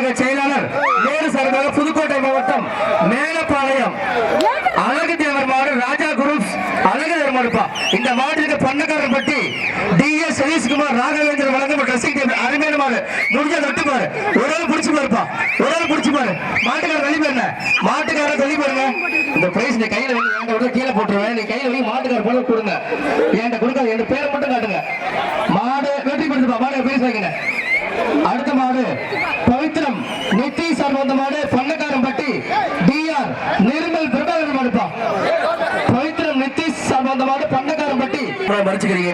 செயலாளர் நேரு சார்பாக புதுக்கோட்டை மாவட்டம் மேலப்பாளையம். அழகு தேவர் மாடு ராஜா குரூப்ஸ் அழகு தேவர் மாடுப்பா இந்த மாட்டிற்கு பண்ணக்காரர் பட்டி டி எஸ் சதீஷ்குமார் ராகவேந்திரன் வழங்கப்பட்ட ட்ரெஸ்ஸிங் அருமையான மாடு. முடிஞ்ச தொட்டு பாரு. ஒரு ஆள் பிடிச்சு பாருப்பா ஒரு ஆள் பிடிச்சு பாரு. மாட்டுக்கார வெளி பாருங்க மாட்டுக்கார வெளி பாருங்க இந்த பிரைஸ் நீ கையில வந்து என்கிட்ட விட கீழே போட்டுருவேன். நீ கையில வெளி மாட்டுக்கார போல கொடுங்க. என்கிட்ட கொடுக்காது என் பேரை மட்டும் காட்டுங்க. மாடு வெற்றி பெறுதுப்பா மாடு பேசி வைங்க அடுத்த மாடு பவித்ரம் நித்தி சார்ந்த மாடு பண்ணக்காரம்பட்டி டிஆர் நிர்மல் பிரபாகரன் மாடுப்பா பவித்ரம் நித்தி சார்ந்த மாடு பண்ணக்காரம்பட்டி மறைச்சுக்கிறீங்க?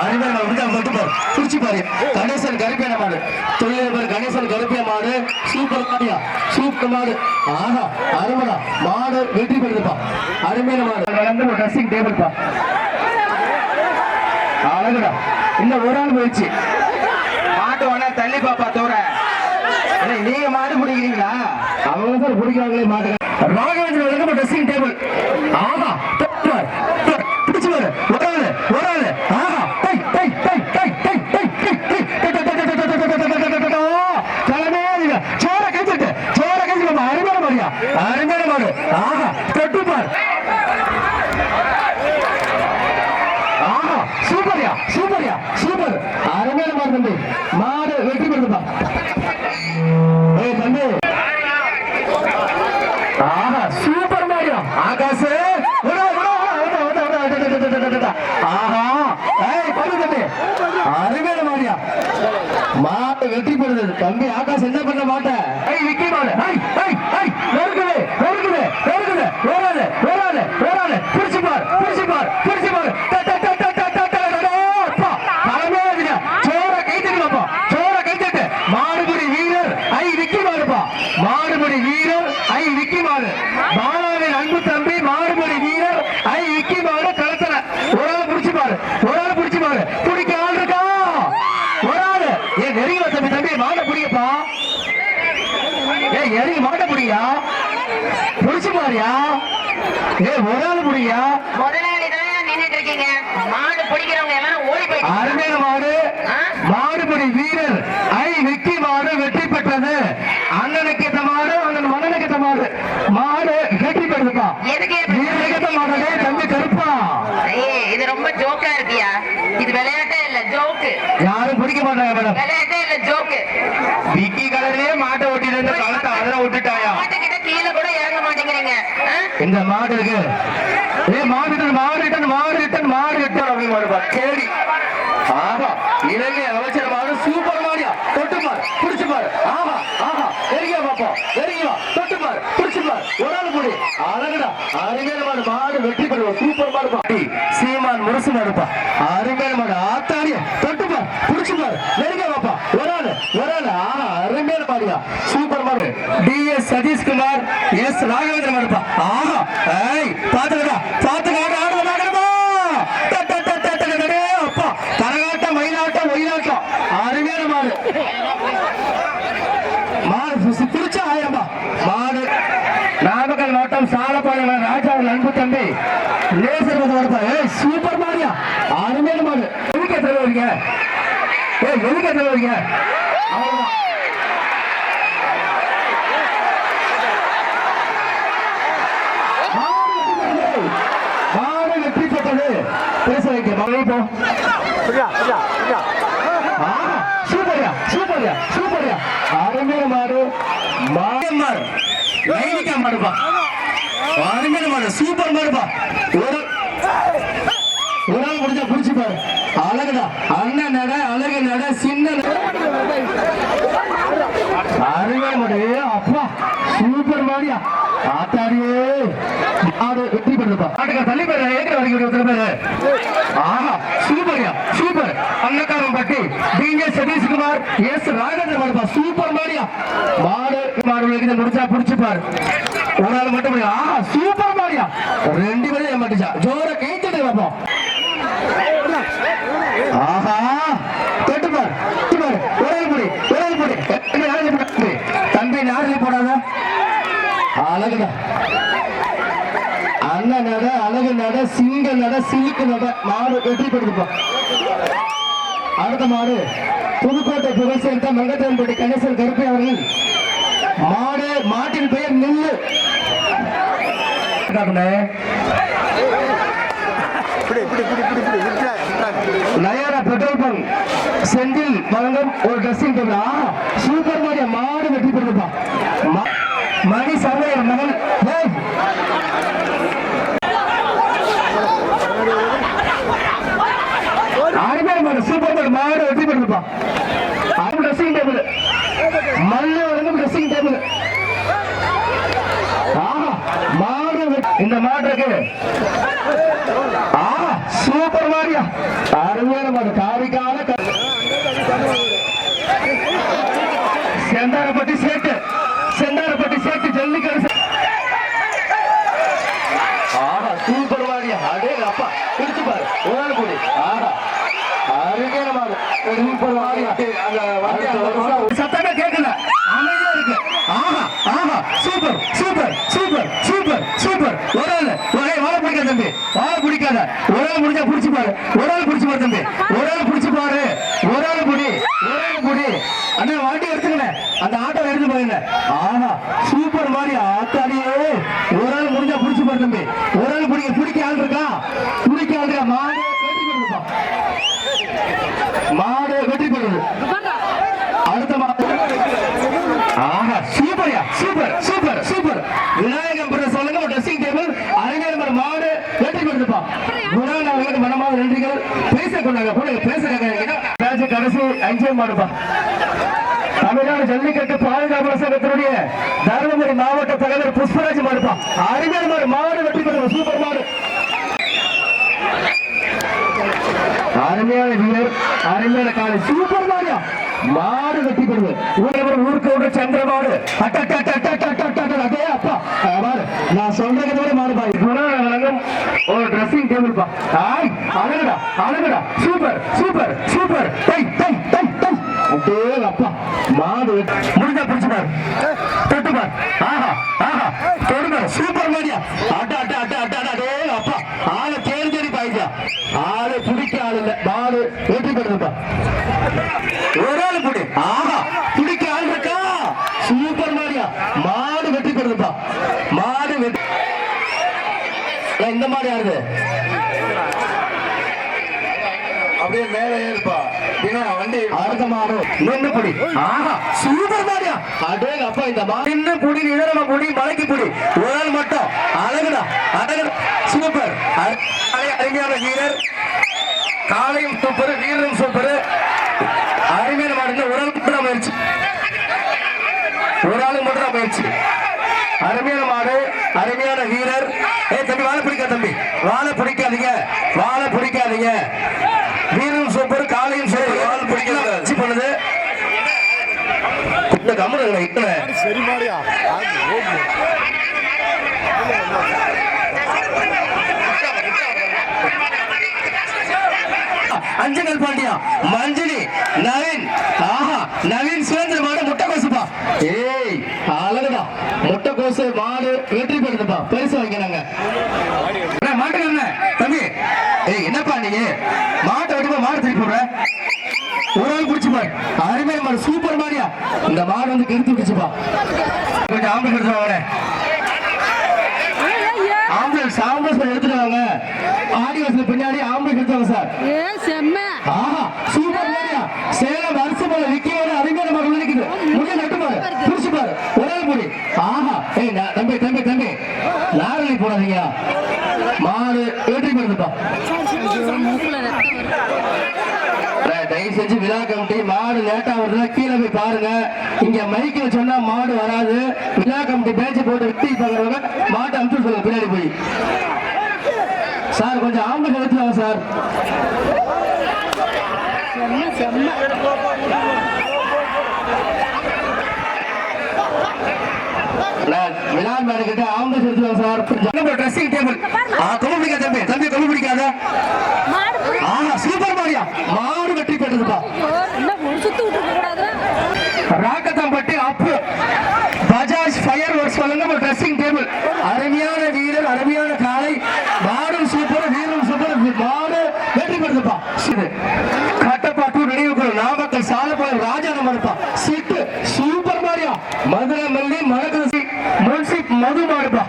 அருமையான மாடு வந்து அவங்க பாரு. குறிச்சி பாரு. கணேசன் கருப்பியான மாடு. தொழிலதிபர் கணேசன் கருப்பிய மாடு. சூப்பர் மாடியா? சூப்பர் மாடு. ஆஹா அருமடா. மாடு வெற்றி பெறுதுப்பா. அருமையான மாடு. வளர்ந்து ஒரு ட்ரெஸ்ஸிங் டேபிள்ப்பா அழகுடா. இன்னும் ஒரு ஆள் போயிடுச்சு. மாட்டு வேணா தள்ளி பாப்பா. நீங்க மாடு பிடிக்கிறீங்களா அவங்க சார் பிடிக்கிறாங்களே மாட்டு ராகவேந்திர வழக்கம் ட்ரெஸ்ஸிங் டேபிள் ஆமா தொட்டார். பிடிச்சு பாரு ஒரு ஆளு ஒரு ஆளு ஆஹா டை டை டை டை டை டை டை டை டை டை டை அருமையான மாடியா அருமையான மாடு ஆஹா தொட்டு பார் ஆஹா சூப்பர்யா சூப்பர்யா சூப்பர் அருமையான மாடு தம்பி மாடு வெற்றி பெறுதுப்பா தம்பி ஆஹா சூப்பர் தம்பி ஆகாஷ் என்ன பண்ண மாட்டேன் ஐய் விக்கி மாடு ஐய் ஐய் ஐய் நெருங்குது பாரியா ஏ ஒரு ஆள் பிடியா முதலாளி தான் நின்னுட்டு இருக்கீங்க மாடு பிடிக்கிறவங்க எல்லாம் ஓடி போயிட்டு அருமையான மாடு. மாடுபடி வீரர். ஐ விக்கி மாடு வெற்றி பெற்றது. அண்ணனுக்கு ஏத்த மாடு அண்ணன் மகனுக்கு ஏத்த மாடு. மாடு வெற்றி வீரனுக்கு ஏத்த மாடலே தம்பி கருப்பா. இது ரொம்ப ஜோக்கா இருக்கியா? இது விளையாட்டே இல்ல ஜோக்கு. யாரும் பிடிக்க மாட்டாங்க மேடம். விளையாட்டே இல்ல ஜோக்கு. விக்கி கலர்லயே மாட்டை ஓட்டிட்டு இருந்து களத்தை அதெல்லாம் விட்டுட்டாயா? கூட இறங்க மாட்டேங்கிறீங்க. இந்த மாடு இருக்கு ஏ மாடு மாறிட்டன் மாறிட்டன் மாறிட்டன் அப்படின்னு மாடுப்பா கேடி ஆஹா இலங்கை அமைச்சர் மாடு சூப்பர் மாடியா? தொட்டு பாரு புடிச்சு பாரு. ஆஹா ஆஹா நெருங்கியா பாப்போம். நெருங்கியா தொட்டு பாரு புடிச்சு பாரு. ஒரு ஆள் கூடி அழகுடா. அருமையான மாடு மாடு வெற்றி பெறுவோம். சூப்பர் மாடு பாட்டி சீமான் முரசு மாடுப்பா அருமையான மாடு ஆத்தாடியா தொட்டு பாரு புடிச்சு பாரு. நெருங்கியா பாப்பா. ஒரு ஆள் ஒரு ஆள். ஆஹா அருமையான மாடியா. சூப்பர் சதீஷ்குமார் எஸ் ராகவேந்திரன் மாடுப்பா ஆஹா ஏய் பாத்துக்கடா பாத்துக்கடா ஆடுறதா ஆடுறதா ட, அப்பா கரகாட்டம் மயிலாட்டம் ஒயிலாட்டம். அருமையான மாடு. மாடு பு- பிடிச்ச ஆயிரம்பா. மாடு நாமக்கல் மாவட்டம் சாலப்பாளையம் ராஜாவின் அன்பு தம்பி. லேசர் வந்து வரப்பா ஏய் சூப்பர் மாடியா. அருமையான மாடு. எதுக்கு எத்தனை வரீங்க ஏய் எதுக்கு எத்தனை வரீங்க அவ்வளவுதான் மாடு வெற்றி பெற்றது பேச வைக்க மகளை போ ஆ, சூப்பர்யா சூப்பர்யா சூப்பர்யா அருமையான மாடு மாடு நைனிக்கா மாடுப்பா அருமையான மாடு சூப்பர் மாடுப்பா ஒரு ஒரு ஆள் முடிஞ்சா புடிச்சு பாரு அழகுடா அண்ணன் நட அழகு நட சின்ன நட. அருமையான மாடு அப்பா சூப்பர் மாடியா ஆத்தாடியே மாடு வெற்றி பெறுதுப்பா ஆட்டுக்கா தள்ளி பேரு ஏற்கிற வரைக்கும் ஒருத்தர் பேரு. ஆஹா சூப்பர்யா சூப்பர் அன்னக்காரன் பட்டி. டிஎஸ் சதீஷ்குமார். எஸ். ராகேந்திர மாடுப்பா சூப்பர் மாடியா மாடு மாடு இருக்குது முடிச்சா புடிச்சு பாரு ஒரு ஆள் மட்டும் ஆஹா சூப்பர் மாடியா ரெண்டு பேரும் ஏமாட்டுச்சா ஜோர கைத்தட்டு பார்ப்போம் ஆஹா தொட்டு பார் தொட்டு பார் ஒரு ஆள் முடி ஒரு ஆள் முடி தம்பி நாரில் போடாத? அழகுடா அண்ணன் நட அழகு நட சிங்க நட சிலுக்கு நட. மாடு வெற்றி பெறுதுப்பா அடுத்த மாடு புதுக்கோட்டை புகழ் சேர்ந்த மங்கத்தன்பட்டி கணேசன் கருப்பை அவர்கள். மாடு மாட்டின் பெயர் நெல்லு. நயாரா பெட்ரோல் பங்க் செந்தில் வழங்கும் ஒரு ட்ரெஸ்ஸிங் சூப்பர் மாடியா மாடு வெற்றி பெறுதுப்பா மணி சமையல் மகன். ஏய். மாடு சூப்பர் மாடு மாடு வெற்றி பெறுதுப்பா அது ட்ரெஸ்ஸிங் டேபிள் மல்லு வழங்கும் ட்ரெஸ்ஸிங் டேபிள் ஆஹா மாடு வெற்றி- இந்த மாட்டுக்கு ஆஹா சூப்பர் மாரியா அருமையான மாடு காரிக்கால க- செந்தாரப்பட்டி சேட்டு செந்தாரப்பட்டி சேட்டு ஜல்லிக்கட்டு சே- ஆஹா சூப்பர் மாரியா அடே அப்பா ஒரு ஆள் கூடி அருமையான சத்தமே கேட்கல. அமைதியா இருக்கு. ஆஹா ஆஹா. Super super super super super. ஒரு ஆள். ஒரே வாழை பிடிக்காத தம்பி. வாழை பிடிக்காத. ஒரு ஆள் முடிஞ்சா பிடிச்சி பாரு. ஒரு ஆள் புடிச்சு பாரு தம்பி ஒரு ஆள் பிடிச்சு பாரு ஒரு ஆள் புடி ஒரு ஆள் புடி அண்ணா வாட்டி எடுத்துக்கல அந்த ஆட்டோ எடுத்து போயிருங்க ஆஹா சூப்பர் மாதிரி ஆத்தாடியே ஒரு ஆள் முடிஞ்சா பிடிச்சு பாரு தம்பி ஒரு ஆள் பிடிக்க பிடிக்க ஆள் இருக்கா பிடிக்க ஆள் இருக்கா மாடு வெற்றி பெறுதுப்பா மாடு வெற்றி பெறுது அடுத்த மாடு ஆஹா சூப்பர்யா சூப்பர் சூப்பர் சூப்பர் விநாயகம் பிறந்த சொல்லுங்க ட்ரெஸ்ஸிங் டேபிள் அறிஞர் மாடு வெற்றி பெறுதுப்பா குணான் அவர்களுக்கு மனமாக நன்றிகள் பேச கொண்டாங்க கூட பேச கேட்க கடைசி அஞ்சே மாடுப்பா தமிழ்நாடு ஜல்லிக்கட்டு பாதுகாப்பு சங்கத்தினுடைய தருமபுரி மாவட்ட தலைவர் புஷ்பராஜ் மாடுப்பா அறிஞர் மாடு மாடு வெற்றி பெறும் சூப்பர் மாடு அருமையான வீரர் அருமையான காலை சூப்பர் மாடியா மாடு வெட்டி பெறுவது ஊரவர் ஊருக்கு விட சந்திரமாடு அட்ட அட்ட அட்ட அட்ட அட்ட அட்ட அட்ட அப்பா நான் சொல்றது விட மாடு பாய் குணான வழங்கும் ஒரு ட்ரெஸ்ஸிங் டேபிள் பா. ஆய் அழகுடா அழகுடா. சூப்பர் சூப்பர் சூப்பர் டை டை டை டை அப்படியே அப்பா மாடு முடிஞ்சா பிடிச்சு பாரு. தொட்டு பாரு. ஆஹா ஆஹா. தொடுங்க சூப்பர் மாடியா. அட்ட அட்ட அட்ட அட்ட அடே. அப்பா ஆளை தேடி தேடி பாய்க்கா ஆளு பிடிக்க ஆள் இல்லை. மாடு வெற்றி பெறுதுப்பா. ஒரு ஆள் புடி ஆஹா பிடிக்க ஆள் இருக்கா சூப்பர் மாடியா மாடு வெற்றி பெறுதுப்பா மாடு வெற்றி ஏய், இந்த மாடு யாருது அப்படியே மேலே ஏறுப்பா பின்னா வண்டி அடுத்த மாடு நின்னு புடி. ஆஹா சூப்பர் மாடியா அடே அப்பா இந்த மாடு நின்னு புடி நிதரமா புடி மலைக்கு புடி. ஒரு ஆள் மட்டும் அழகுடா அழகுடா. சூப்பர். அ- அருமையான வீரர். காலையும் சூப்பர் வீரரும் சூப்பர். அருமையான மாடுங்க ஒரு ஆள் மட்டும் தான் முயற்சி. ஒரு ஆளுக்கு மட்டும் தான் அருமையான மாடு அருமையான வீரர். ஏ தம்பி வாழை பிடிக்காத தம்பி. வாழை பிடிக்காதீங்க. வாழை பிடிக்காதீங்க. சூப்பர் பண்ணுது. இந்த இத்தனை சரி மாடியா பாண்டியா. மஞ்சளி நவீன். ஆஹா நவீன் சுதந்திர மாடு முட்டை கோசுப்பா ஏய் அழகுதா முட்டை கோசு மாடு வெற்றி பெறுதுப்பா. பரிசு வாங்கினாங்க. மாட்டுக்காரங்க தம்பி ஏய் என்னப்பா நீங்க மாட்டை வெட்டிப்பா மாடு திருப்பி போடுற ஒரு ஆள் பிடிச்சு பாரு மாடு சூப்பர் மாடியா இந்த மாடு வந்து கெடுத்து விட்டுச்சுப்பா. கொஞ்சம் ஆம்பளை எடுத்து வாங்க ஆம்புலன்ஸ் ஆம்புலன்ஸ் எடுத்துட்டு வாங்க. ஆடி பின்னாடி ஆம்புலன்ஸ் எடுத்து வாங்க சார். ஆஹா சூப்பர் மாரியா சேலம் அரசு போல விக்கியோட அறிஞர் மகள் நிக்குது முடிய நட்டு பாரு புடிச்சு பாரு ஒரே முடி ஆஹா ஏய் நான் தம்பி தம்பி தம்பி லாரலி போடாதீங்க மாடு வெற்றி பெறுதுப்பா மூக்குல ரத்தம் வருது அஹ் தயவு செஞ்சு விழா கமிட்டி மாடு லேட்டா வருதுன்னா கீழே போய் பாருங்க. இங்க மைக்கில் சொன்னா மாடு வராது. விழா கமிட்டி பேச்சு போட்டு வெட்டி பாக்குறவங்க மாட்டை அனுப்பிச்சு சொல்லுங்க பின்னாடி போய். சார் கொஞ்சம் ஆம்பளை எடுத்துவாங்க சார். செம்ம செம்ம நான் விழா மேல கிட்ட ஆம்பளை எடுத்துவாங்க சார் ட்ரெஸ்ஸிங் டேபிள் ஆ கொம்பு பிடிக்காத தம்பி தம்பி கொம்பு பிடிக்காத. ஆஹா சூப்பர் மாரியா? மாடு வெற்றி பெற்றதுப்பா ராக்கத்தம்பட்டி அப்பு. பஜாஜ் ஃபயர் ஒர்க்ஸ் வழங்கும் ஒரு ட்ரெஸ்ஸிங் டேபிள் அருமையான வீரர் அருமையான காலை மாடும் சூப்பர் வீரரும் சூப்பர் மாடு வெற்றி பெறுதுப்பா இது கட்டப்பாட்டூர் சூப்பர் மாரியா மதுரை மல்லி மணக்கரசி முன்சி மது மாடுப்பா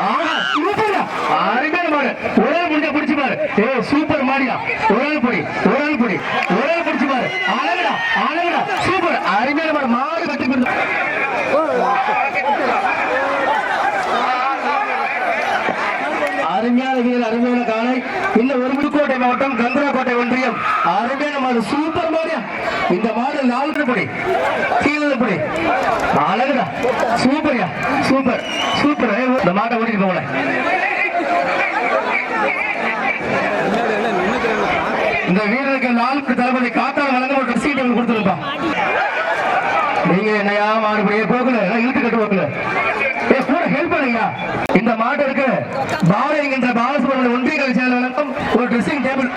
ஆஹா சூப்பர் அருமையான மாடு ஒரு ஆள் முடிஞ்ச பிடிச்சு பாரு ஏ சூப்பர் மாடியா ஒரு ஆள் பிடி ஒரு ஆள் பிடி ஒரு ஆள் பிடிச்சு பாரு அழகுடா அழகுடா சூப்பர் அருமையான மாடு மாடு கட்டி கொடுத்து அருமையான வீரர் அருமையான காலை. இந்த ஒரு புதுக்கோட்டை மாவட்டம் கந்தராக்கோட்டை ஒன்றியம். அருமையான மாடு சூப்பர் மாடியா? இந்த மாடு நாலு படி கீழே படி. அழகுடா. சூப்பர்யா? சூப்பர். சூப்பர். இந்த மாட்டை ஓட்டிட்டு போகல. இந்த வீரருக்கு நாளுக்கு தளபதி ஐயா இந்த மாட்டிற்கு பாரதி என்ற பாலசுப்ரமணிய ஒன்றிய செயலாளருக்கும் ஒரு ட்ரெஸ்ஸிங் டேபிள்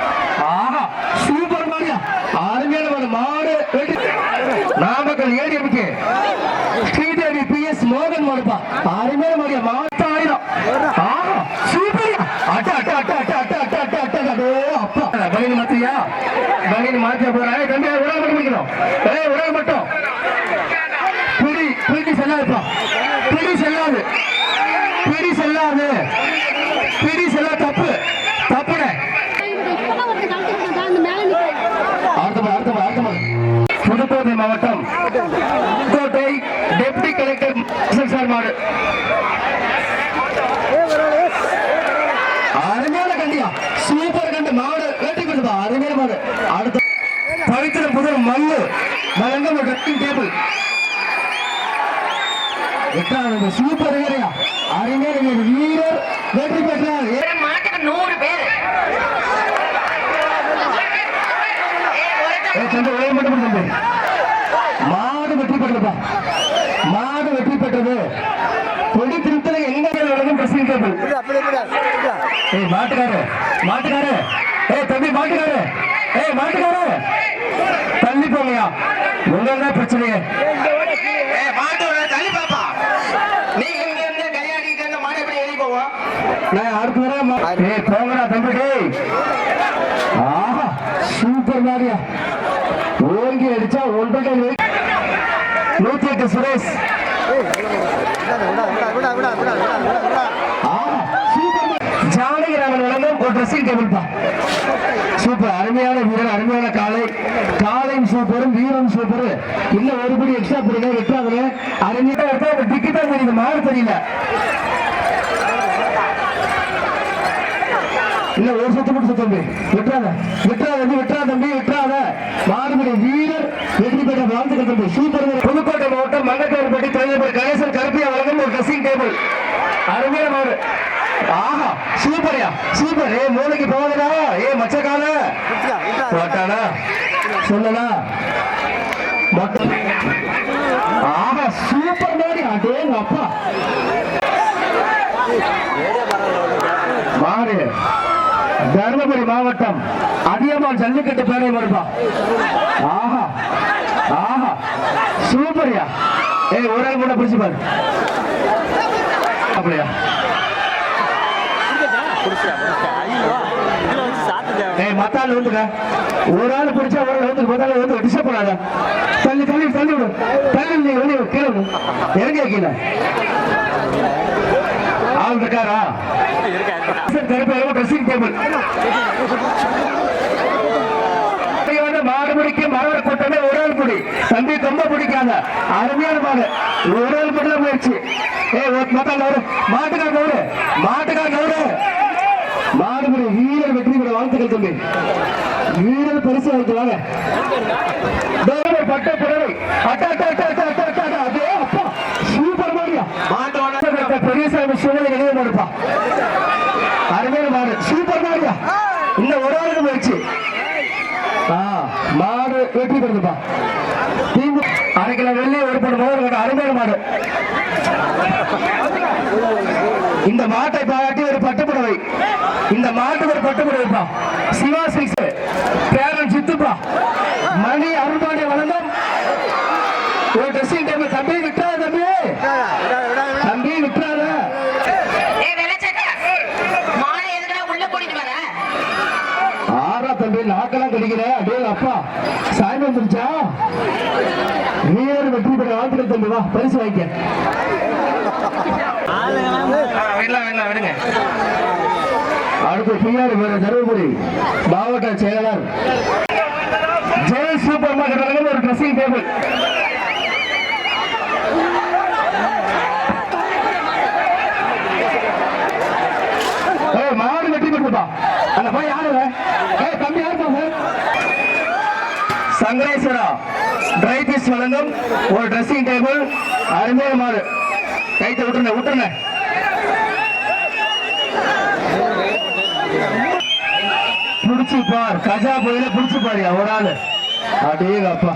ட்ரெஸ்ஸிங் டேபிள் எட்டாவது சூப்பர் வீரையா அருமையான வீரர் வெற்றி பெற்றார். நூறு பேர். மாடு வெற்றி பெற்றதா? மாடு வெற்றி பெற்றது. கொடி திருத்தல எங்க ட்ரெஸ்ஸிங் டேபிள் ஏய் மாட்டுக்காரு மாட்டுக்காரு. ஏய் தம்பி மாட்டுக்காரு. ஏய் மாட்டுக்காரு. தள்ளி போங்கயா என்னென்ன பிரச்சனையே. நான் அடுத்து வரேன் ஏய் போங்கடா தம்பி டேய் ஆஹா சூப்பர் மாரியா ஓங்கி அடிச்சா ஒன்றரை நூத்தி எட்டு சுரேஷ். ஜானகிராமன் வழங்கும் ஒரு ட்ரெஸ்ஸிங் டேபிள் பா. சூப்பர் அருமையான வீரர் அருமையான சூப்பர் வீரம் சூப்பர் இன்னும் ஒரு படி எக்ஸ்ட்ரா போடுங்க வெட்டாதுல அருமையா எடுத்தா ஒரு டிக்கி தான் தெரியுது மாறு தெரியல. இல்ல ஒரு சுத்து மட்டும் சுத்தம் தம்பி. விட்டுறாத. விட்டுறாத தம்பி விட்டுறாத தம்பி விட்டுறாத. மாறுபடி வீரர் வெற்றி பெற்ற வாழ்த்துக்கள் தம்பி. சூப்பர். புதுக்கோட்டை மாவட்டம் மங்கக்கேற்பட்டி தலைவர் கணேசன் கருப்பியா வழங்கும் ஒரு ட்ரெஸ்ஸிங் டேபிள் அருமையான மாடு. ஆஹா சூப்பர்யா சூப்பர். ஏ மூளைக்கு போகுதுடா. ஏ மச்சக்கால போட்டானா? சொல்லலா. மொத்தம் ஆஹா சூப்பர் மாடி அடேங்க அப்பா. மாறு தருமபுரி மாவட்டம் அதிகமான் ஜல்லிக்கட்டு பேரை வருப்பா. ஆஹா ஆஹா சூப்பர்யா. ஏய் ஒரு ஆள் கூட பிடிச்சு பாரு. அப்படியா? ஏய் மத்தால வந்துங்க ஒரு ஆள் பிடிச்சா ஒரு ஆள் வந்து மத்தால வந்து டிஸ்டர்ப் பண்ணாத. தள்ளி தள்ளி தள்ளி விடு. தள்ளி நீ வெளியே விடு, கீழே விடு. இறங்க கீழே? ஆள் இருக்காரா? கருப்பு ட்ரெஸ்ஸிங் டேபிள் மாடுபிடிக்கு மரவர் கூட்டமே ஒரு ஆள் பிடி. தம்பி ரொம்ப பிடிக்காத. அருமையான மாடு. ஒரு ஆள் பிடில போயிடுச்சு ஏ மத்தாள் நவரு மாட்டுக்கார நவரு மாட்டுக்கார வீரர் வெற்றி பெற வாழ்த்துக்கள் தம்பி. வீரர் பரிசு வாழ்த்து வாங்க பட்ட பிறவை சூப்பர் மாரியா. மாட்டோட. பெரியசாமி சூழலை நினைவு மாடுப்பா அருமையான மாடு. சூப்பர் மாரியா. இன்னும் ஒரு ஆளுக்கு போயிடுச்சு. மாடு வெற்றி பெறுதுப்பா. தீங்கு. அரை கிலோ வெள்ளி ஒரு படம் முதல் அருமையான மாடு. இந்த மாட்டை பாராட்டி ஒரு பட்டுப்புடவை இந்த பட்டுப்புடவைப்பா சிவா சிக்ஸ். பேரன் சித்துப்பா. மணி அருள்பாண்டிய வழங்கும் ஒரு ட்ரெஸ்ஸிங் டேபிள் தம்பி விட்டாத தம்பி. தம்பி வர? ஆறா தம்பி. நாக்கெல்லாம் கடிக்கிற அடே அப்பா. சாயம் வந்துருச்சா? வீரர் வெற்றி பெற்ற வாழ்த்துக்கள் தம்பி. வா பரிசு வாங்கிக்க. ஆ, விடலாம் விடலாம் விடுங்க அடுத்து தருமபுரி மாவட்ட செயலாளர் ஜெயல் சூப்பர் மார்க்கெட் வழங்கும் ஒரு ட்ரெஸ்ஸிங் டேபிள் ஏய், மாடு வெட்டி கொடுப்பா. அந்த போய் யாரு ஏய் தம்பி யாருப்பா சார் சங்கரேஸ்வரா ட்ரை பீஸ் வழங்கும் ஒரு ட்ரெஸ்ஸிங் டேபிள் அருமையான மாடு. கைத்தை விட்டுருங்க விட்டுருங்க புடிச்சு பார் கஜா புயல புடிச்சு பாரு ஒரு ஆளு. அடேங்க அப்பா